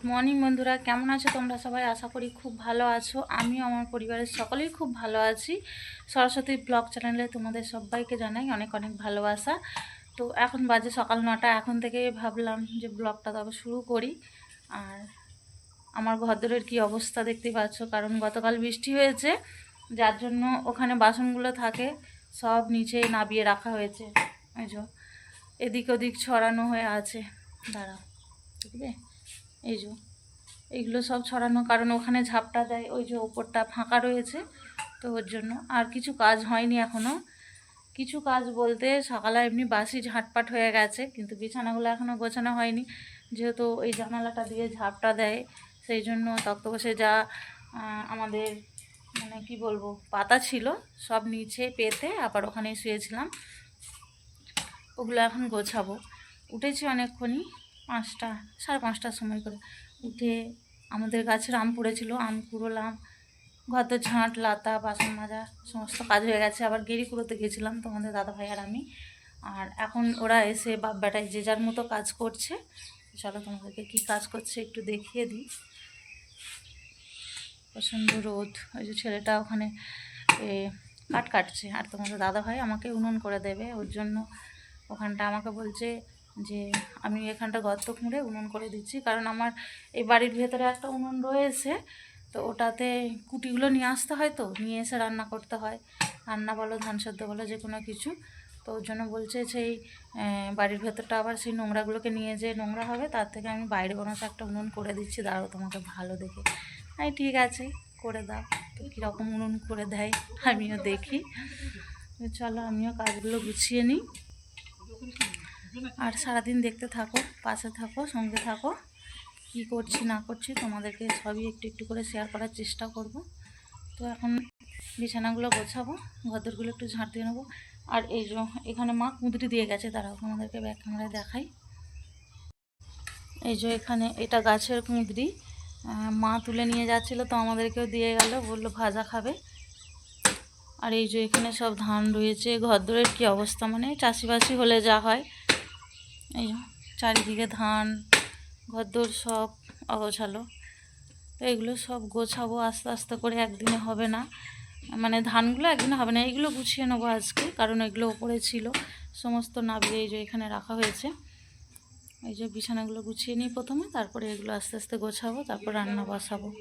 Good morning বন্ধুরা। কেমন আছো তোমরা সবাই? আশা করি খুব ভালো আছো। আমিও আমার পরিবারের সকলেই খুব ভালো আছি। সরস্বতী ব্লগ চ্যানেলে তোমাদের সবাইকে জানাই অনেক অনেক ভালোবাসা। তো এখন বাজে সকাল নটা। এখন থেকে ভাবলাম যে ব্লগটা তবে শুরু করি। আর আমার ঘরদোরের কি অবস্থা দেখতে পাচ্ছ? কারণ গতকাল বৃষ্টি হয়েছে। যার জন্য ওখানে বাসনগুলো থাকে, সব নিচে নাবিয়ে রাখা হয়েছে। এই যে, এদিক ওদিক ছড়ানো হয়ে আছে। দাঁড়াও, দেখবে? এই যে এইগুলো সব ছড়ানো, কারণ ওখানে ঝাপটা দেয়, ওই যে ওপরটা ফাঁকা রয়েছে, তো ওর জন্য। আর কিছু কাজ হয়নি এখনও কিছু কাজ বলতে সকালে এমনি বাসি ঝাঁটপাট হয়ে গেছে, কিন্তু বিছানাগুলো এখনও গোছানো হয়নি। যেহেতু এই জানালাটা দিয়ে ঝাপটা দেয়, সেই জন্য তক্তবসে যা আমাদের মানে কি বলব, পাতা ছিল, সব নিচে পেতে আবার ওখানেই শুয়েছিলাম। ওগুলো এখন গোছাবো। উঠেছি অনেকক্ষণই পাঁচটা, সাড়ে পাঁচটার সময় করে উঠে আমাদের গাছের আম পড়েছিল, আম কুড়োলাম ঘর তো ঝাঁট, লাতা, বাসন মাজা, সমস্ত কাজ হয়ে গেছে। আবার গেরি কুড়োতে গেছিলাম তোমাদের দাদা ভাই আর আমি। আর এখন ওরা এসে বাপ বেটায় যে যার মতো কাজ করছে, চলো তোমাদেরকে কী কাজ করছে একটু দেখিয়ে দিই। প্রচণ্ড রোদ, ওই যে ছেলেটা ওখানে কাঠ কাটছে। আর তোমাদের দাদা ভাই আমাকে উনুন করে দেবে, ওর জন্য ওখানটা আমাকে বলছে যে আমি এখানটা গর্ত খুঁড়ে উনুন করে দিচ্ছি। কারণ আমার এই বাড়ির ভেতরে একটা উনুন রয়েছে, তো ওটাতে কুটিগুলো নিয়ে আসতে হয় তো, নিয়ে এসে রান্না করতে হয়। রান্না বলো, ধান সেদ্ধ বলো, যে কোনো কিছু। তো ওর জন্য বলছে সেই বাড়ির ভেতরটা আবার সেই নোংরাগুলোকে নিয়ে যে নোংরা হবে, তার থেকে আমি বাইরে বানাতে একটা উনুন করে দিচ্ছি। দাঁড়াও তোমাকে ভালো দেখে। হ্যাঁ ঠিক আছে, করে দাও। তো কীরকম উনুন করে দেয়, আমিও দেখি। চলো, আমিও কাজগুলো গুছিয়ে নিই। আর সারাদিন দেখতে থাকো, পাশে থাকো, সঙ্গে থাকো। কি করছি, না করছি তোমাদেরকে সবই একটু একটু করে শেয়ার করার চেষ্টা করব। তো এখন বিছানাগুলো গোছাবো, ঘরদরগুলো একটু ঝাঁট দিয়ে নেব। আর এই যে এখানে মা কুঁদরি দিয়ে গেছে তারাও তোমাদেরকে ব্যাক ক্যামেরায় দেখাই। এই যে এখানে এটা গাছের কুঁদরি মা তুলে নিয়ে যাচ্ছিল তো আমাদেরকেও দিয়ে গেল, বলল ভাজা খাবে। আর এই যে এখানে সব ধান রয়েছে, ঘরদোরের কী অবস্থা মানে চাষিবাসি হলে যা হয়। এই চারিদিকে ধান, ঘরদোর সব অগোছালো। তো এগুলো সব গোছাবো, আস্তে আস্তে করে একদিনে হবে না। মানে ধানগুলো একদিনে হবে না, এইগুলো গুছিয়ে নেব আজকে, কারণ এগুলো ওপরে ছিল। সমস্ত নাবিয়ে এই যে এখানে রাখা হয়েছে। এই যে বিছানাগুলো গুছিয়ে নিই প্রথমে, তারপরে এগুলো আস্তে আস্তে গোছাবো, তারপর রান্না বসাবো।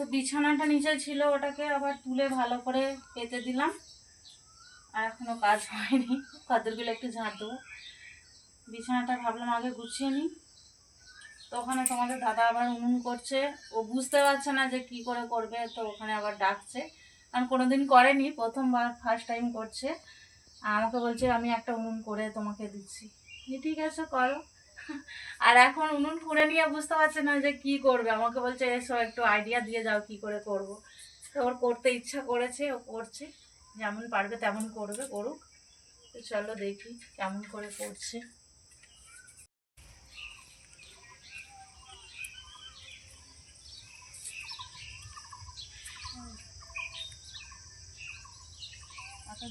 তো বিছানাটা নিচে ছিল, ওটাকে আবার তুলে ভালো করে পেতে দিলাম। আর এখনও কাজ হয়নি কদরগুলো একটু ঝাঁট দেবো। বিছানাটা ভাবলাম আগে গুছিয়ে নিই। তো ওখানে তোমাদের দাদা আবার উনুন করছে। ও বুঝতে পারছে না যে কি করে করবে, তো ওখানে আবার ডাকছে। কারণ কোনোদিন করেনি, প্রথমবার ফার্স্ট টাইম করছে। আমাকে বলছে, আমি একটা উনুন করে তোমাকে দিচ্ছি। ঠিক আছে, করো। আর এখন উনুন খুঁড়ে নিয়ে বুঝতে পারছে না যে কি করবে। আমাকে বলছে, এসো, একটু আইডিয়া দিয়ে যাও কি করে করব। তো ওর করতে ইচ্ছা করেছে, ও করছে। যেমন পারবে তেমন করবে, করুক। তো চলো দেখি কেমন করে করছে।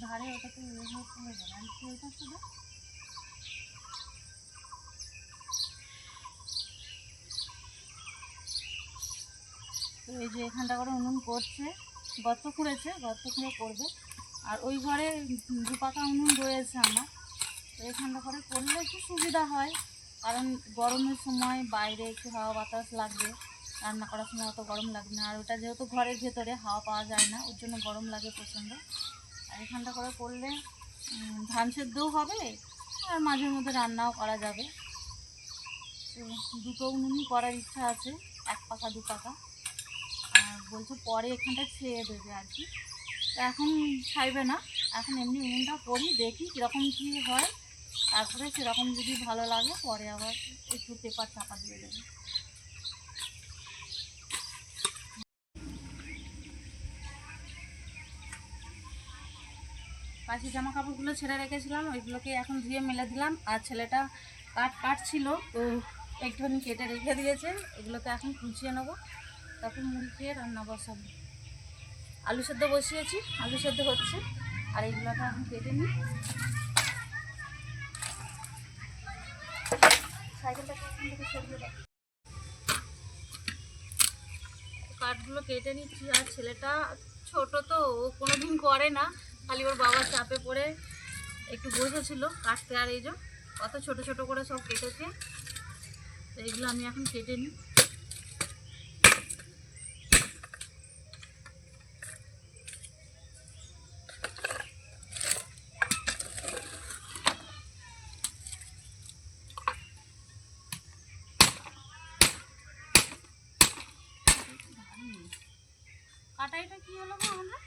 ধারে ওটা তো ইয়ে হয়ে চলে যাবে আর একটু ওই পাশে দাও। তো এই যে এখানটা করে উনুন করছে, গর্ত খুঁড়েছে, গর্ত খুঁড়ে করবে। আর ওই ঘরে দু পাকা উনুন রয়েছে আমার। তো এখানটা করে করলে একটু সুবিধা হয়, কারণ গরমের সময় বাইরে একটু হাওয়া বাতাস লাগবে, রান্না করার সময় অত গরম লাগবে না। আর ওটা যেহেতু ঘরের ভেতরে হাওয়া পাওয়া যায় না, ওর জন্য গরম লাগে প্রচণ্ড। আর এখানটা করে করলে ধান সেদ্ধও হবে, আর মাঝে মধ্যে রান্নাও করা যাবে। তো দুটো উনুনই করার ইচ্ছা আছে, এক পাকা দু পাকা বলছে পরে এখানটা ছেড়ে দেবে আর কি। তো এখন ছাইবে না। এখন এমনি উনুনটা করি দেখি কীরকম কী হয়। তারপরে সেরকম যদি ভালো লাগে, পরে আবার একটু পেপার চাপা দিয়ে দেবে। পাশে জামা কাপড়গুলো ছেড়ে রেখেছিলাম, ওইগুলোকে এখন ধুয়ে মেলে দিলাম। আর ছেলেটা কাট কাটছিল, তো একটুখানি কেটে রেখে দিয়েছে। এগুলোকে এখন কুচিয়ে নেব। তারপর মুড়ি খেয়ে রান্না বসাবো। আলু সেদ্ধ বসিয়েছি, আলু সেদ্ধ হচ্ছে। আর এইগুলোকে এখন কেটে নিই। কাঠগুলো কেটে নিচ্ছি। আর ছেলেটা ছোট তো, ও কোনোদিন করে না। খালি ওর বাবার চাপে পড়ে একটু বসেছিল কাটতে আর এই যে, কত ছোট ছোট করে সব কেটেছে। তো এইগুলো আমি এখন কেটে নিই কাটাইটা কি হলো গো আমাদের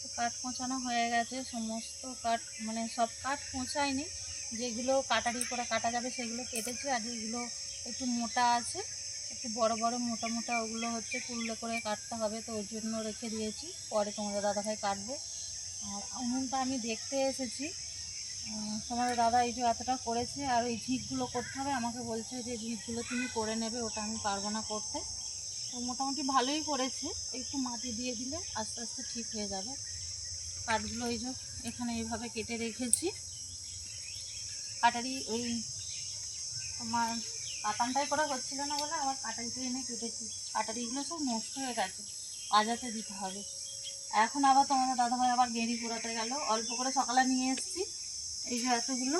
তো কাঠ পচানো হয়ে গেছে, সমস্ত কাঠ মানে সব কাঠ পচায়নি। যেগুলো কাটারি করে কাটা যাবে সেগুলো কেটেছি, আর যেগুলো একটু মোটা আছে, একটু বড় বড়, মোটা মোটা, ওগুলো হচ্ছে কুড়লে করে কাটতে হবে, তো ওর জন্য রেখে দিয়েছি। পরে তোমাদের দাদাভাই কাটবে। আর উনুনটা আমি দেখতে এসেছি। তোমাদের দাদা এই যে এতটা করেছে, আর ওই ঝিকগুলো করতে হবে। আমাকে বলছে যে ঝিকগুলো তুমি করে নেবে, ওটা আমি পারব না করতে। তো মোটামুটি ভালোই করেছে। একটু মাটি দিয়ে দিলে আস্তে আস্তে ঠিক হয়ে যাবে। কাঠগুলো এই যে এখানে এইভাবে কেটে রেখেছি। কাটারি ওই আমার কাতানটাই করা হচ্ছিল না বলে আবার কাটারিতে এনে কেটেছি। কাটারিগুলো সব নষ্ট হয়ে গেছে, বাজাতে দিতে হবে। এখন আবার তোমাদের দাদাভাই আবার গেঁড়ি পোড়াতে গেল। অল্প করে সকালে নিয়ে এসেছি। এই যে এতগুলো।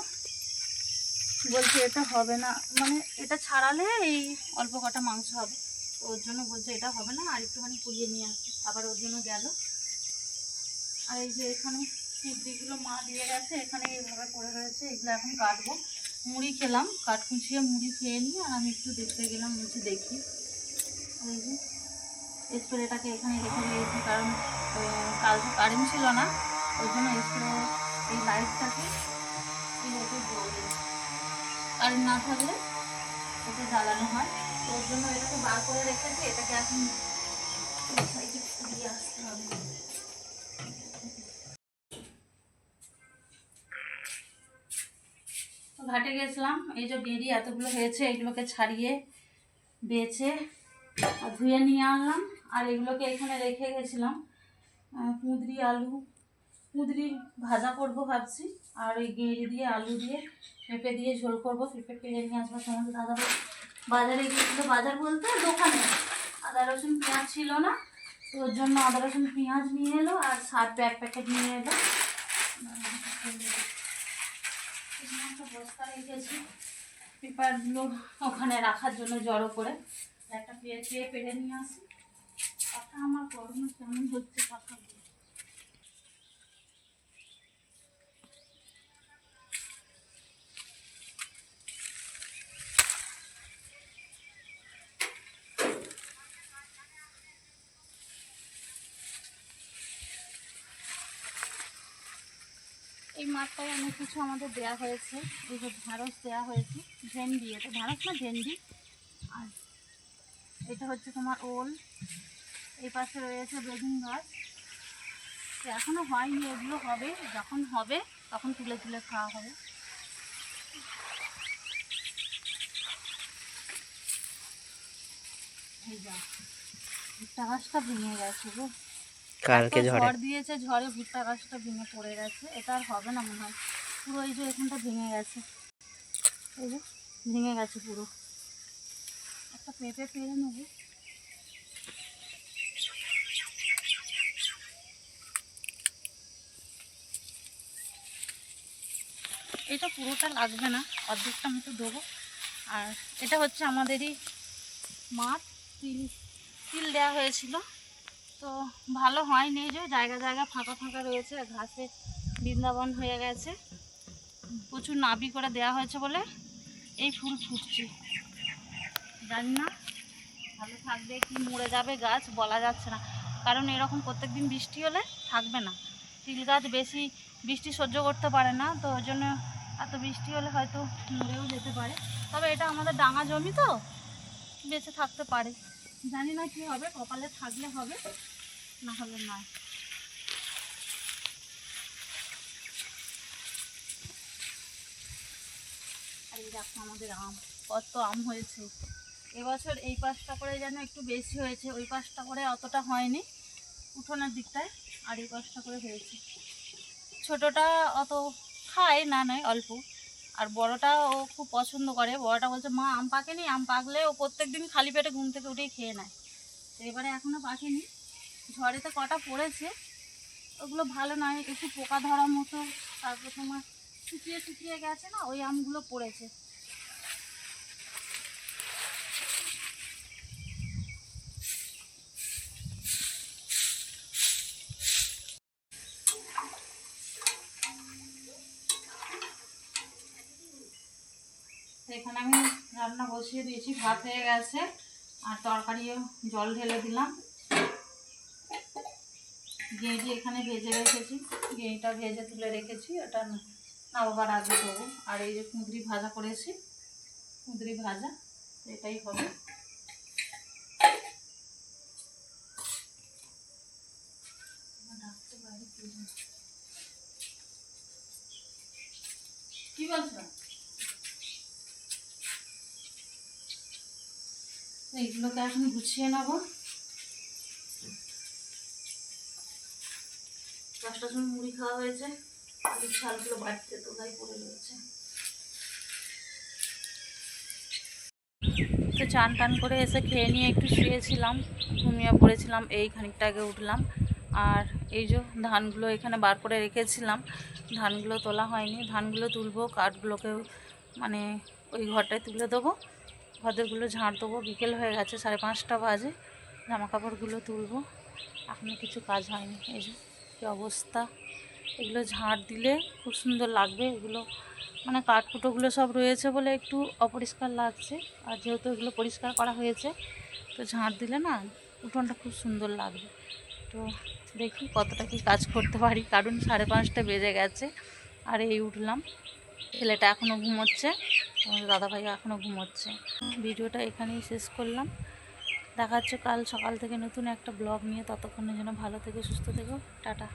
বলছে এটা হবে না। মানে এটা ছাড়ালে এই অল্প কটা মাংস হবে। ওর জন্য বলছে এটা হবে না, আর একটুখানি পুড়িয়ে নিয়ে আসছি। আবার ওর জন্য গেল। আর এই যে এখানে চিবড়িগুলো মা দিয়ে গেছে, এখানে এইভাবে পড়ে রয়েছে, এগুলো এখন কাটবো। মুড়ি খেলাম কাঠ কুচিয়ে মুড়ি খেয়ে নিই আর আমি একটু দেখতে গেলাম বলছি দেখি। এই যে স্প্রেটাকে এখানে রেখে দিয়েছি, কারণ কাল তো কারেন্ট ছিল না, ওই জন্য স্প্রে, এই লাইটটাকে এইভাবে জ্বলে কারেন্ট না থাকলে ওকে জ্বালানো হয়। তো ওর জন্য এটাকে বার করে রেখেছি, এটাকে এখন দিয়ে আসতে হবে। ঘাটে গেছিলাম, এই যে বেরি এতগুলো হয়েছে, এগুলোকে ছাড়িয়ে বেছে ধুয়ে নিয়ে আনলাম, আর এগুলোকে এখানে রেখে গেছিলাম কুঁদরি আলু কুঁদরি ভাজা করব ভাবছি, আর ওই গেঁড়ি দিয়ে, আলু দিয়ে পেঁপে দিয়ে ঝোল করব, পেঁপে পেরে নিয়ে আসব সমস্ত দাদা বাজারে গিয়েছিল বাজার বলতে দোকানে, আদা, রসুন, পেঁয়াজ ছিল না, তো ওর জন্য আদা, রসুন, পেঁয়াজ নিয়ে এলো আর সার এক প্যাকেট নিয়ে এলো। একটা বস্তা রেখেছি। পেপারগুলো ওখানে রাখার জন্য জড়ো করে। একটা পেয়ে পেয়ে পেরে নিয়ে আসি। কথা আমার গরমে কেমন হচ্ছে পাখা এই মাঠটায় অনেক কিছু আমাদের দেয়া হয়েছে। এই যে ঢ্যাঁড়স দেওয়া হয়েছে, ভেন্ডি, এটা ঢ্যাঁড়স না, ভেন্ডি। আর এটা হচ্ছে তোমার ওল। এই পাশে রয়েছে বেগুন গাছ। তো এখনও হয়নি, এগুলো হবে। যখন হবে, তখন তুলে তুলে খাওয়া হবে। এই যা গাছটা ভেঙে গেছে গো। কালকে ঝড়ে। ঝড় দিয়েছে ঝড়ে ভুট্টা গাছটা ভেঙে পড়ে গেছে। এটা আর হবে না মনে হয়। পুরো এই যে এখানটা ভেঙে গেছে। এই যে ভেঙে গেছে পুরো। একটা পেঁপে পেরে নেব। এটা পুরোটা লাগবে না অর্ধেকটা মতো দেবো। আর এটা হচ্ছে আমাদেরই মাঠ। তিল তিল দেওয়া হয়েছিল। তো ভালো হয়নি যে, জায়গা জায়গা ফাঁকা ফাঁকা রয়েছে ঘাসে বৃন্দাবন হয়ে গেছে। প্রচুর নাবি করে দেওয়া হয়েছে বলে এই ফুল ফুটছে। জানি না, ভালো থাকবে কি মরে যাবে গাছ, বলা যাচ্ছে না। কারণ এরকম প্রত্যেকদিন বৃষ্টি হলে থাকবে না। তিল গাছ বেশি বৃষ্টি সহ্য করতে পারে না, তো ওই জন্য এত বৃষ্টি হলে হয়তো মরেও যেতে পারে। তবে এটা আমাদের ডাঙা জমি তো, বেঁচে থাকতে পারে। জানি না কি হবে, কপালে থাকলে হবে। না। হলে নয় আর এই আমাদের আম, কত আম হয়েছে। এবছর এই পাশটা করে যেন একটু বেশি হয়েছে, ওই পাশটা করে অতটা হয়নি উঠোনের দিকটায়, আর এই পাশটা করে হয়েছে। ছোটটা অত খায় না, নয়, অল্প। আর বড়টা ও খুব পছন্দ করে। বড়টা বলছে, মা, আম পাকেনি? আম পাকলে ও প্রত্যেক দিন খালি পেটে ঘুম থেকে উঠেই খেয়ে নেয়। তো এবারে এখনও পাকেনি। ঝড়েতে কটা পড়েছে, ওগুলো ভালো নয়, একটু পোকা ধরার মতো, তারপর তোমার শুকিয়ে শুকিয়ে গেছে না, ওই আমগুলো পড়েছে। এখানে আমি রান্না বসিয়ে দিয়েছি, ভাত হয়ে গেছে, আর তরকারিও জল ঢেলে দিলাম। গেঁড়ি এখানে ভেজে রেখেছি। গেঁড়িটা ভেজে তুলে রেখেছি। ওটা নাবাবার আগে দেবো। আর এই যে কুঁদরি ভাজা করেছি, কুঁদরি ভাজা, এটাই হবে। কি বলছো? এইগুলোকে এখন গুছিয়ে নেব। সময় মুড়ি খাওয়া হয়েছে। তো পড়ে রয়েছে। তো চান টান করে এসে খেয়ে নিয়ে একটু শুয়েছিলাম, ঘুমিয়ে পড়েছিলাম, এই খানিকটা আগে উঠলাম। আর এই যে ধানগুলো এখানে বার করে রেখেছিলাম, ধানগুলো তোলা হয়নি। ধানগুলো তুলবো, কাঠগুলোকে মানে ওই ঘরটায় তুলে দেবো। ঘরগুলো ঝাঁট দেবো, বিকেল হয়ে গেছে, সাড়ে পাঁচটা বাজে। জামা কাপড়গুলো তুলবো। এখনও কিছু কাজ হয়নি, এই যে। কী অবস্থা? এগুলো ঝাড় দিলে খুব সুন্দর লাগবে। এগুলো মানে কাঠকুটোগুলো সব রয়েছে বলে একটু অপরিষ্কার লাগছে। আর যেহেতু এগুলো পরিষ্কার করা হয়েছে, তো ঝাড় দিলে না উঠোনটা খুব সুন্দর লাগবে। তো দেখি কতটা কি কাজ করতে পারি। কারণ সাড়ে পাঁচটা বেজে গেছে আর এই উঠলাম। ছেলেটা এখনও ঘুমোচ্ছে। আমাদের দাদাভাই এখনও ঘুমোচ্ছে। ভিডিওটা এখানেই শেষ করলাম। দেখা হচ্ছে কাল সকাল থেকে নতুন একটা ব্লগ নিয়ে, ততক্ষণের জন্য ভালো থেকে, সুস্থ থেকো, টাটা।